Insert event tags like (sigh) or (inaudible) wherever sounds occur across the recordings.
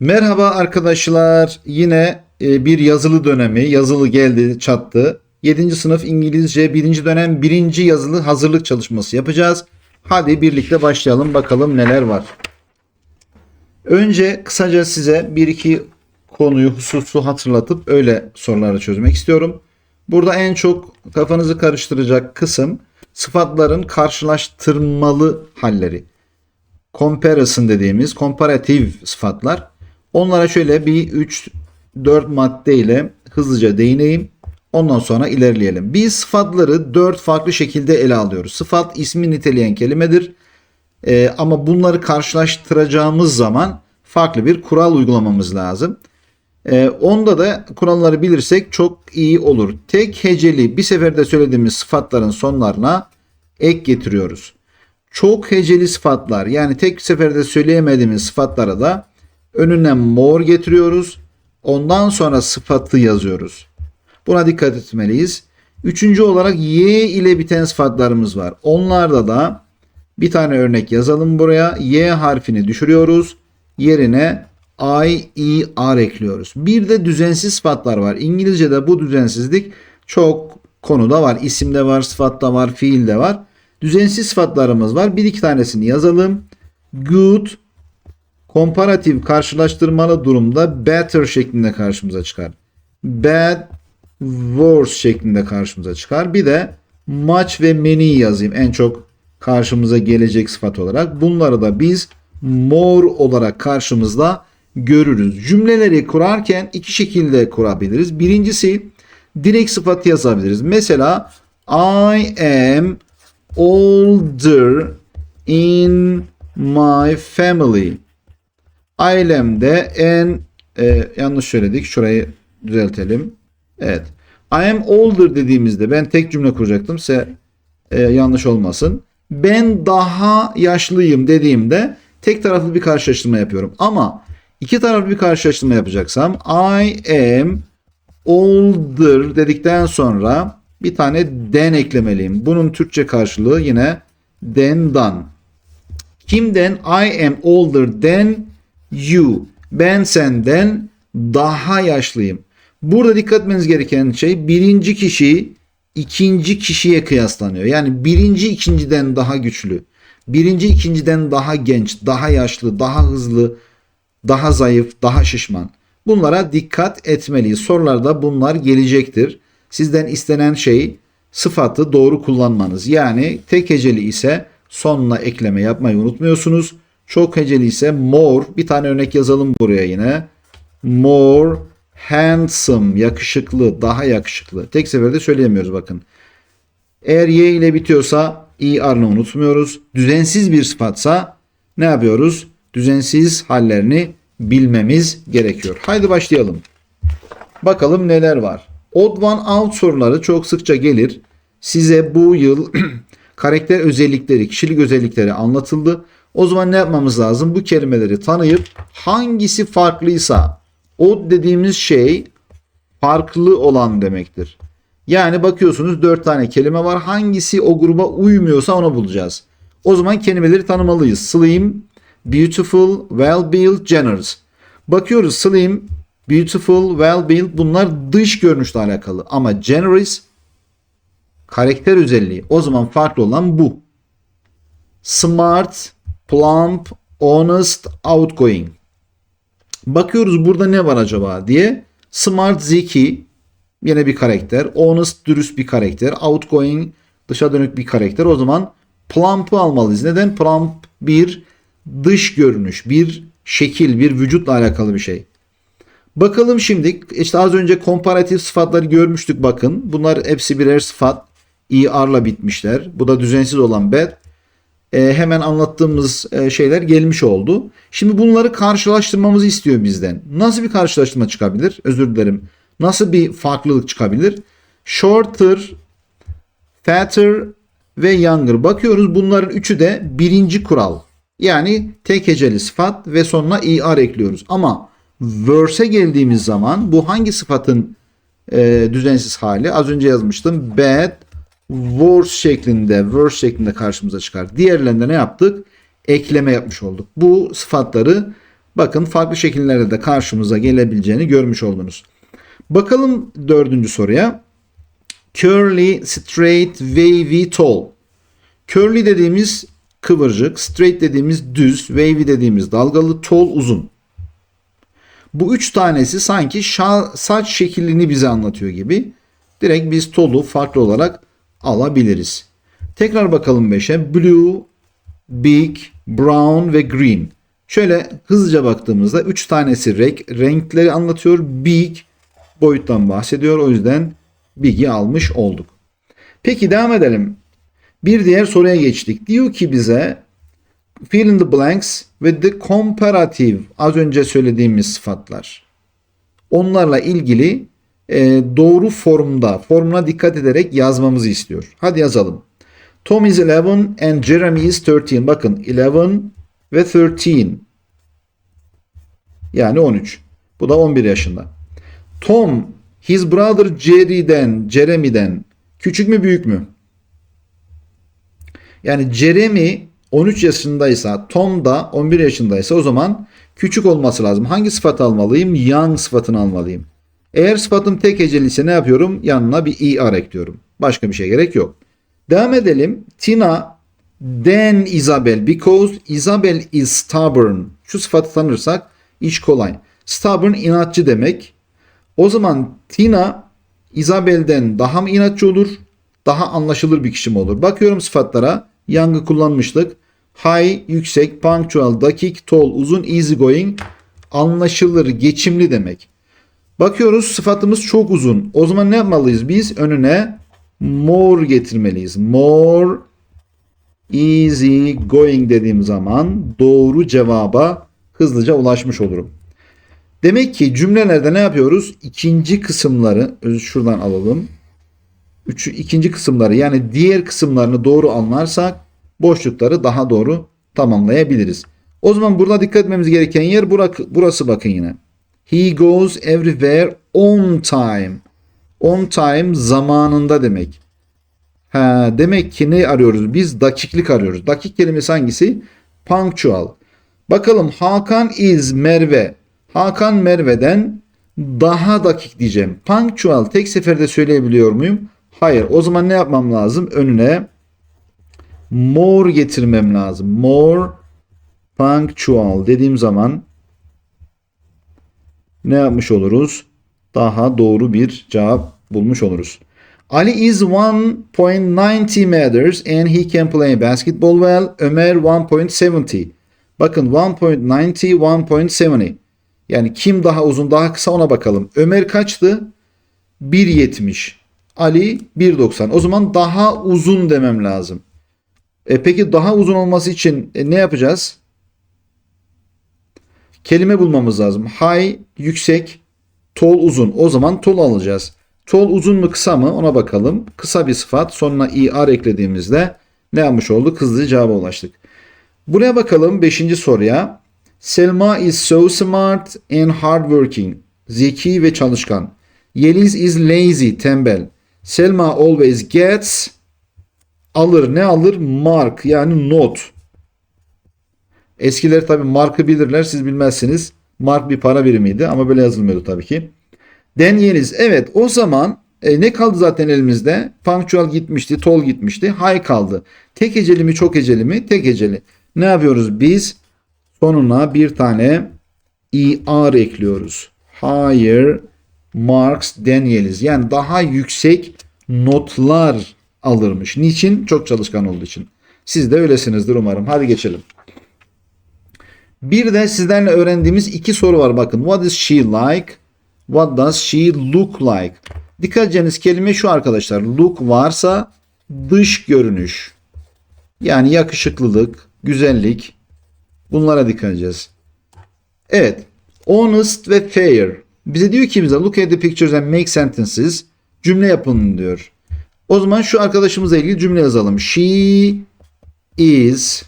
Merhaba arkadaşlar. Yine e, bir yazılı dönemi. Yazılı geldi, çattı. 7. sınıf İngilizce 1. dönem 1. yazılı hazırlık çalışması yapacağız. Hadi birlikte başlayalım bakalım neler var. Önce kısaca size bir iki konuyu hususu hatırlatıp öyle soruları çözmek istiyorum. Burada en çok kafanızı karıştıracak kısım sıfatların karşılaştırmalı halleri comparison dediğimiz komparatif sıfatlar. Onlara şöyle bir 3-4 maddeyle hızlıca değineyim. Ondan sonra ilerleyelim. Biz sıfatları 4 farklı şekilde ele alıyoruz. Sıfat ismi niteleyen kelimedir. Ee, ama bunları karşılaştıracağımız zaman farklı bir kural uygulamamız lazım. Ee, onda da kuralları bilirsek çok iyi olur. Tek heceli bir seferde söylediğimiz sıfatların sonlarına ek getiriyoruz çok heceli sıfatlar yani tek seferde söyleyemediğimiz sıfatlara da önüne more getiriyoruz. Ondan sonra sıfatı yazıyoruz. Buna dikkat etmeliyiz. Üçüncü olarak y ile biten sıfatlarımız var. Onlarda da bir tane örnek yazalım buraya. Y harfini düşürüyoruz. Yerine I, E, R ekliyoruz. Bir de düzensiz sıfatlar var. İngilizce'de bu düzensizlik çok konuda var. İsimde var, sıfatta var, fiilde var. Düzensiz sıfatlarımız var. Bir iki tanesini yazalım. Good, komparatif karşılaştırmalı durumda better şeklinde karşımıza çıkar. Bad, worse şeklinde karşımıza çıkar. Bir de much ve many yazayım en çok karşımıza gelecek sıfat olarak. Bunları da biz more olarak karşımızda görürüz. Cümleleri kurarken iki şekilde kurabiliriz. Birincisi direkt sıfat yazabiliriz. Mesela I am older in my family. Ailemde en e, yanlış söyledik. Şurayı düzeltelim. Evet. I am older dediğimizde ben tek cümle kuracaktım. Se e, yanlış olmasın. Ben daha yaşlıyım dediğimde tek taraflı bir karşılaştırma yapıyorum. Ama iki taraflı bir karşılaştırma yapacaksam I am older dedikten sonra bir tane den eklemeliyim. Bunun Türkçe karşılığı yine dendan. Kimden? I am older than you. Ben senden daha yaşlıyım. Burada dikkat etmeniz gereken şey birinci kişi ikinci kişiye kıyaslanıyor. Yani birinci ikinciden daha güçlü. Birinci ikinciden daha genç, daha yaşlı, daha hızlı, daha zayıf, daha şişman. Bunlara dikkat etmeliyiz. Sorularda bunlar gelecektir. Sizden istenen şey sıfatı doğru kullanmanız. Yani tek heceli ise sonuna ekleme yapmayı unutmuyorsunuz. Çok heceli ise more. Bir tane örnek yazalım buraya yine. More handsome, yakışıklı, daha yakışıklı. Tek seferde söyleyemiyoruz bakın. Eğer y ile bitiyorsa er'ını unutmuyoruz. Düzensiz bir sıfatsa ne yapıyoruz? Düzensiz hallerini bilmemiz gerekiyor. Haydi başlayalım. Bakalım neler var. Odd one out soruları çok sıkça gelir. Size bu yıl (clears throat) karakter özellikleri, kişilik özellikleri anlatıldı. O zaman ne yapmamız lazım? Bu kelimeleri tanıyıp hangisi farklıysa odd dediğimiz şey farklı olan demektir. Yani bakıyorsunuz 4 tane kelime var. Hangisi o gruba uymuyorsa onu bulacağız. O zaman kelimeleri tanımalıyız. Slim, beautiful, well-built, generous. Bakıyoruz slim Beautiful, well built bunlar dış görünüşle alakalı. Ama generous karakter özelliği. O zaman farklı olan bu. Smart, plump, honest, outgoing. Bakıyoruz burada ne var acaba diye. Smart, zeki yine bir karakter. Honest, dürüst bir karakter. Outgoing, dışa dönük bir karakter. O zaman plump'ı almalıyız. Neden? Plump bir dış görünüş, bir şekil, bir vücutla alakalı bir şey. Bakalım şimdi işte az önce komparatif sıfatları görmüştük bakın. Bunlar hepsi birer sıfat. ER'la bitmişler. Bu da düzensiz olan bad. E, hemen anlattığımız e, şeyler gelmiş oldu. Şimdi bunları karşılaştırmamızı istiyor bizden. Nasıl bir karşılaştırma çıkabilir? Özür dilerim. Nasıl bir farklılık çıkabilir? Shorter, fatter ve younger. Bakıyoruz bunların üçü de birinci kural. Yani tek heceli sıfat ve sonuna er ekliyoruz. Ama verse'e geldiğimiz zaman bu hangi sıfatın e, düzensiz hali? Az önce yazmıştım. Bad, worse şeklinde, verse şeklinde karşımıza çıkar. Diğerlerinde ne yaptık? Ekleme yapmış olduk. Bu sıfatları Bakın farklı şekillerde de karşımıza gelebileceğini görmüş oldunuz. Bakalım dördüncü soruya. Curly, straight, wavy, tall. Curly dediğimiz kıvırcık, straight dediğimiz düz, wavy dediğimiz dalgalı, tall uzun. Bu üç tanesi sanki şa- saç şeklini bize anlatıyor gibi. Direkt biz tall'u farklı olarak alabiliriz. Tekrar bakalım 5'e. Blue, big, brown ve green. Şöyle hızlıca baktığımızda 3 tanesi renk, renkleri anlatıyor. Big boyuttan bahsediyor. O yüzden big'i almış olduk. Peki devam edelim. Bir diğer soruya geçtik. Diyor ki bize fill in the blanks ve the comparative az önce söylediğimiz sıfatlar. Onlarla ilgili doğru formda, formuna dikkat ederek yazmamızı istiyor. Hadi yazalım. Tom is 11 and Jeremy is 13. Bakın 11 ve 13. Yani 13. Bu da 11 yaşında. Tom his brother Jerry'den, Jeremy'den küçük mü büyük mü? Yani Jeremy 13 yaşındaysa Tom da 11 yaşındaysa o zaman küçük olması lazım. Hangi sıfat almalıyım? Young sıfatını almalıyım. Eğer sıfatım tek heceli ise ne yapıyorum? Yanına bir er ekliyorum. Başka bir şey gerek yok. Devam edelim. Tina then Isabel because Isabel is stubborn. Şu sıfatı tanırsak iş kolay. Stubborn inatçı demek. O zaman Tina Isabel'den daha mı inatçı olur? Daha anlaşılır bir kişi mi olur? Bakıyorum sıfatlara. Young'ı kullanmıştık. High, yüksek, punctual, dakik, tall, uzun, easy going, anlaşılır, geçimli demek. Bakıyoruz sıfatımız çok uzun. O zaman ne yapmalıyız? Biz önüne more getirmeliyiz. More easy going dediğim zaman doğru cevaba hızlıca ulaşmış olurum. Demek ki cümlelerde ne yapıyoruz? İkinci kısımları şuradan alalım. Üç, ikinci kısımları yani diğer kısımlarını doğru anlarsak boşlukları daha doğru tamamlayabiliriz. O zaman burada dikkat etmemiz gereken yer burası bakın yine. He goes everywhere on time. On time zamanında demek. Ha, demek ki ne arıyoruz? Biz dakiklik arıyoruz. Dakik kelimesi hangisi? Punctual. Bakalım Hakan is Merve. Hakan Merve'den daha dakik diyeceğim. Punctual tek seferde söyleyebiliyor muyum? Hayır. O zaman ne yapmam lazım? Önüne more getirmem lazım. More punctual dediğim zaman ne yapmış oluruz? Daha doğru bir cevap bulmuş oluruz. Ali is 1.90 meters and he can play basketball well. Ömer 1.70. Bakın 1.90, 1.70. Yani kim daha uzun daha kısa ona bakalım. Ömer kaçtı? 1.70. Ali 1.90. O zaman daha uzun demem lazım. E peki daha uzun olması için e, ne yapacağız? Kelime bulmamız lazım. High yüksek, tall uzun. O zaman tall alacağız. Tall uzun mu kısa mı ona bakalım. Kısa bir sıfat sonuna er eklediğimizde ne yapmış olduk? Hızlı cevaba ulaştık. Buraya bakalım 5. soruya. Selma is so smart and hardworking. Zeki ve çalışkan. Yeliz is lazy, tembel. Selma always gets alır ne alır? Mark yani not. Eskiler tabi markı bilirler siz bilmezsiniz. Mark bir para birimiydi ama böyle yazılmıyordu tabii ki. Danieliz evet o zaman e, ne kaldı zaten elimizde? Punctual gitmişti, tol gitmişti, high kaldı. Tek eceli mi çok eceli mi? Tek eceli. Ne yapıyoruz biz? Sonuna bir tane er ekliyoruz. Higher marks Danieliz. Yani daha yüksek notlar alırmış. Niçin? Çok çalışkan olduğu için. Siz de öylesinizdir umarım. Hadi geçelim. Bir de sizlerle öğrendiğimiz iki soru var bakın. What is she like? What does she look like? Dikkat edeceğiniz kelime şu arkadaşlar. Look varsa dış görünüş. Yani yakışıklılık, güzellik. Bunlara dikkat edeceğiz. Evet. Honest ve fair. Bize diyor ki bize look at the pictures and make sentences. Cümle yapın diyor. O zaman şu arkadaşımızla ilgili cümle yazalım. She is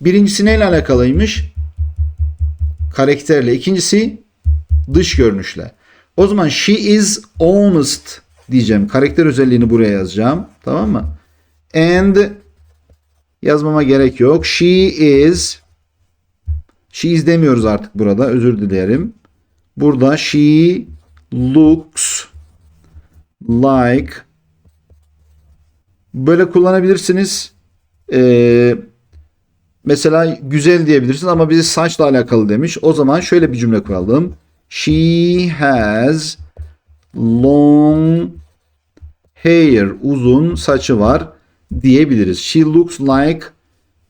birincisi neyle alakalıymış? Karakterle. İkincisi dış görünüşle. O zaman she is honest diyeceğim. Karakter özelliğini buraya yazacağım. Tamam mı? And yazmama gerek yok. She is She is demiyoruz artık burada. Özür dilerim. Burada she looks like böyle kullanabilirsiniz. Ee, mesela güzel diyebilirsiniz ama bizi saçla alakalı demiş. O zaman şöyle bir cümle kuralım. She has long hair. Uzun saçı var diyebiliriz. She looks like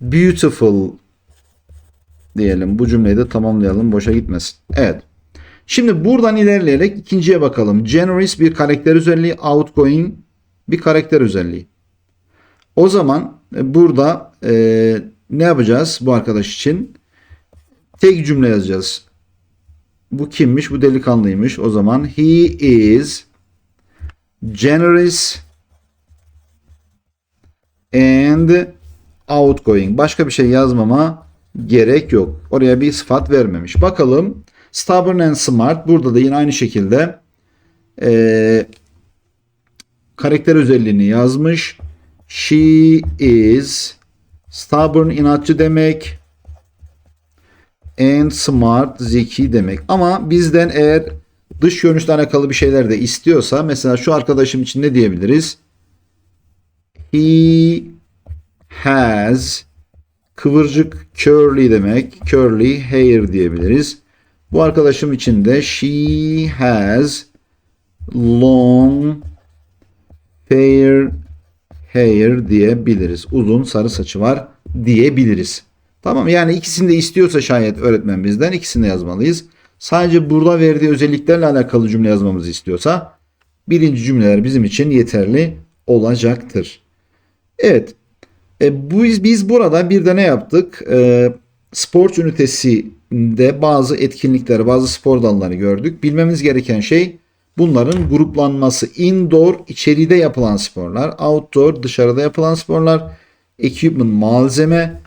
beautiful diyelim. Bu cümleyi de tamamlayalım. Boşa gitmesin. Evet. Şimdi buradan ilerleyerek ikinciye bakalım. Generous bir karakter özelliği, outgoing bir karakter özelliği. O zaman e, burada e, ne yapacağız bu arkadaş için? Tek cümle yazacağız. Bu kimmiş? Bu delikanlıymış. O zaman he is generous and outgoing. Başka bir şey yazmama gerek yok. Oraya bir sıfat vermemiş. Bakalım stubborn and smart. Burada da yine aynı şekilde e, karakter özelliğini yazmış. She is stubborn inatçı demek and smart zeki demek. Ama bizden eğer dış görünüşle alakalı bir şeyler de istiyorsa mesela şu arkadaşım için ne diyebiliriz? He has kıvırcık curly demek. Curly hair diyebiliriz. Bu arkadaşım için de she has long fair hair diyebiliriz. Uzun sarı saçı var diyebiliriz. Tamam yani ikisini de istiyorsa şayet öğretmen bizden ikisini yazmalıyız. Sadece burada verdiği özelliklerle alakalı cümle yazmamızı istiyorsa birinci cümleler bizim için yeterli olacaktır. Evet. E, bu, biz burada bir de ne yaptık? E, spor ünitesinde bazı etkinlikler, bazı spor dalları gördük. Bilmemiz gereken şey bunların gruplanması. Indoor içeride yapılan sporlar, outdoor dışarıda yapılan sporlar, equipment malzeme,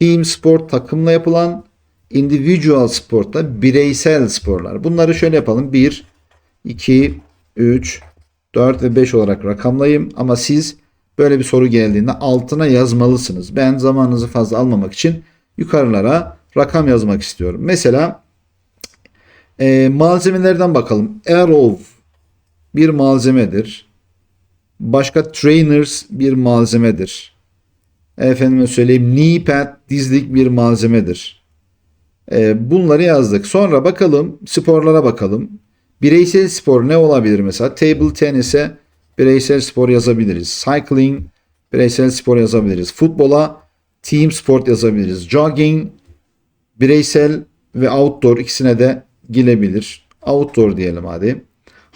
team sport takımla yapılan, individual sportta bireysel sporlar. Bunları şöyle yapalım. 1, 2, 3, 4 ve 5 olarak rakamlayayım. Ama siz böyle bir soru geldiğinde altına yazmalısınız. Ben zamanınızı fazla almamak için yukarılara rakam yazmak istiyorum. Mesela e, malzemelerden bakalım. Arrow bir malzemedir. Başka trainers bir malzemedir. Efendime söyleyeyim knee pad dizlik bir malzemedir. E, bunları yazdık. Sonra bakalım sporlara bakalım. Bireysel spor ne olabilir mesela? Table tennis'e bireysel spor yazabiliriz. Cycling bireysel spor yazabiliriz. Futbola team sport yazabiliriz. Jogging bireysel ve outdoor ikisine de girebilir. Outdoor diyelim hadi.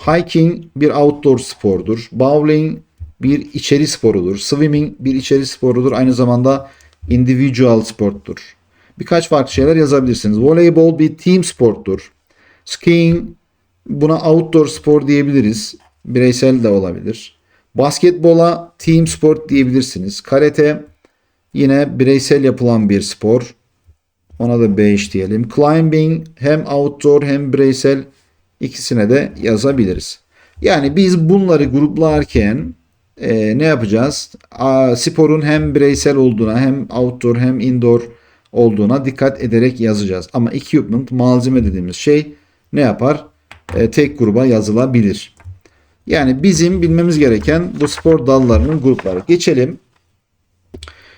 Hiking bir outdoor spordur. Bowling bir içeri sporudur. Swimming bir içeri sporudur. Aynı zamanda individual sporttur. Birkaç farklı şeyler yazabilirsiniz. Voleybol bir team sporttur. Skiing buna outdoor spor diyebiliriz. Bireysel de olabilir. Basketbola team sport diyebilirsiniz. Karate yine bireysel yapılan bir spor. Ona da 5 diyelim. Climbing hem outdoor hem bireysel ikisine de yazabiliriz. Yani biz bunları gruplarken e, ne yapacağız? A, sporun hem bireysel olduğuna hem outdoor hem indoor olduğuna dikkat ederek yazacağız. Ama equipment malzeme dediğimiz şey ne yapar? E, tek gruba yazılabilir. Yani bizim bilmemiz gereken bu spor dallarının grupları. Geçelim.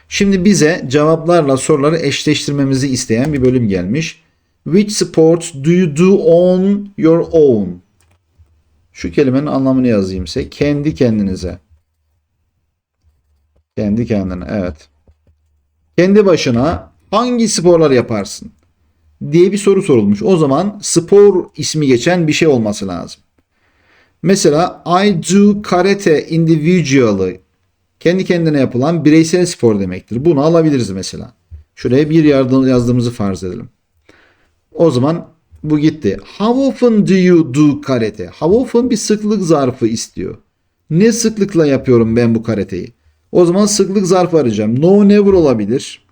Şimdi bize cevaplarla soruları eşleştirmemizi isteyen bir bölüm gelmiş. Which sports do you do on your own? Şu kelimenin anlamını yazayım size. Kendi kendinize. Kendi kendine evet. Kendi başına hangi sporlar yaparsın? diye bir soru sorulmuş. O zaman spor ismi geçen bir şey olması lazım. Mesela I do karate individually kendi kendine yapılan bireysel spor demektir. Bunu alabiliriz mesela. Şuraya bir yardım yazdığımızı farz edelim. O zaman bu gitti. How often do you do karate? How often bir sıklık zarfı istiyor. Ne sıklıkla yapıyorum ben bu karateyi? O zaman sıklık zarfı arayacağım. No never olabilir.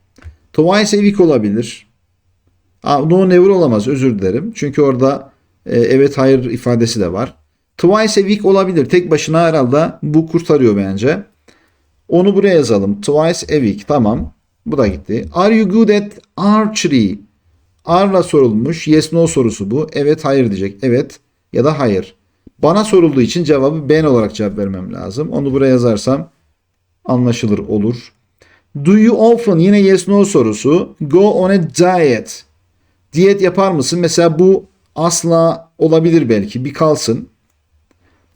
Twice a week olabilir. Aa, no never olamaz özür dilerim. Çünkü orada e, evet hayır ifadesi de var. Twice a week olabilir. Tek başına herhalde bu kurtarıyor bence. Onu buraya yazalım. Twice a week. Tamam. Bu da gitti. Are you good at archery? R'la sorulmuş yes no sorusu bu. Evet hayır diyecek. Evet ya da hayır. Bana sorulduğu için cevabı ben olarak cevap vermem lazım. Onu buraya yazarsam anlaşılır olur. Do you often yine yes no sorusu. Go on a diet. Diyet yapar mısın? Mesela bu asla olabilir belki. Bir kalsın.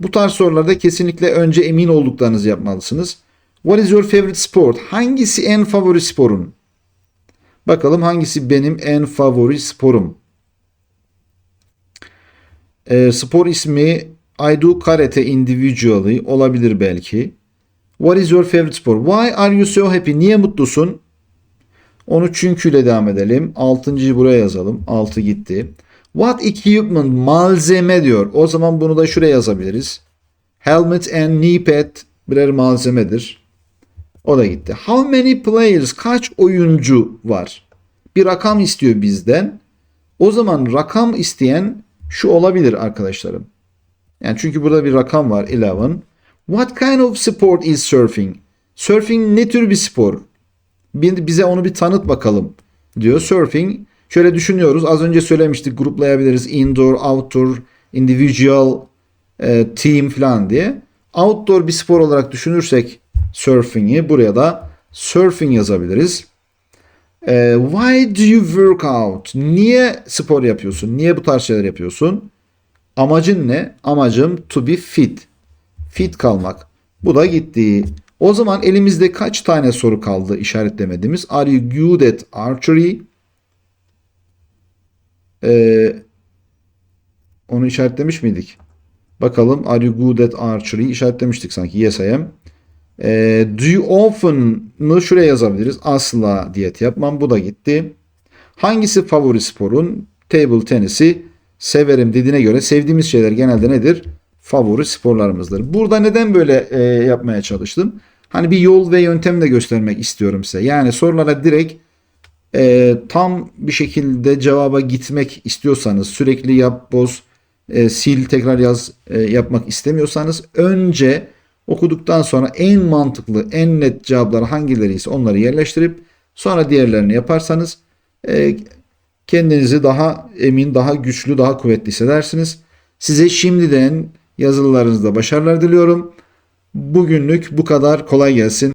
Bu tarz sorularda kesinlikle önce emin olduklarınızı yapmalısınız. What is your favorite sport? Hangisi en favori sporun? Bakalım hangisi benim en favori sporum? Ee, spor ismi I do karate individually olabilir belki. What is your favorite sport? Why are you so happy? Niye mutlusun? Onu çünküyle devam edelim. Altıncıyı buraya yazalım. Altı gitti. What equipment? Malzeme diyor. O zaman bunu da şuraya yazabiliriz. Helmet and knee pad birer malzemedir. O da gitti. How many players? Kaç oyuncu var? Bir rakam istiyor bizden. O zaman rakam isteyen şu olabilir arkadaşlarım. Yani çünkü burada bir rakam var 11. What kind of sport is surfing? Surfing ne tür bir spor? Bize onu bir tanıt bakalım diyor. Surfing şöyle düşünüyoruz. Az önce söylemiştik gruplayabiliriz. Indoor, outdoor, individual, e, team falan diye. Outdoor bir spor olarak düşünürsek surfing'i buraya da surfing yazabiliriz. E, why do you work out? Niye spor yapıyorsun? Niye bu tarz şeyler yapıyorsun? Amacın ne? Amacım to be fit. Fit kalmak. Bu da gitti. O zaman elimizde kaç tane soru kaldı işaretlemediğimiz? Are you good at archery? Ee, onu işaretlemiş miydik? Bakalım. Are you good at archery? İşaretlemiştik sanki. Yes I am. Ee, do often mı şuraya yazabiliriz. Asla diyet yapmam. Bu da gitti. Hangisi favori sporun? Table tenisi severim dediğine göre sevdiğimiz şeyler genelde nedir? Favori sporlarımızdır. Burada neden böyle e, yapmaya çalıştım? Hani bir yol ve yöntem de göstermek istiyorum size. Yani sorulara direkt e, tam bir şekilde cevaba gitmek istiyorsanız sürekli yap boz e, sil tekrar yaz e, yapmak istemiyorsanız önce okuduktan sonra en mantıklı en net cevaplar hangileri ise onları yerleştirip sonra diğerlerini yaparsanız e, kendinizi daha emin, daha güçlü, daha kuvvetli hissedersiniz. Size şimdiden yazılılarınızda başarılar diliyorum. Bugünlük bu kadar kolay gelsin.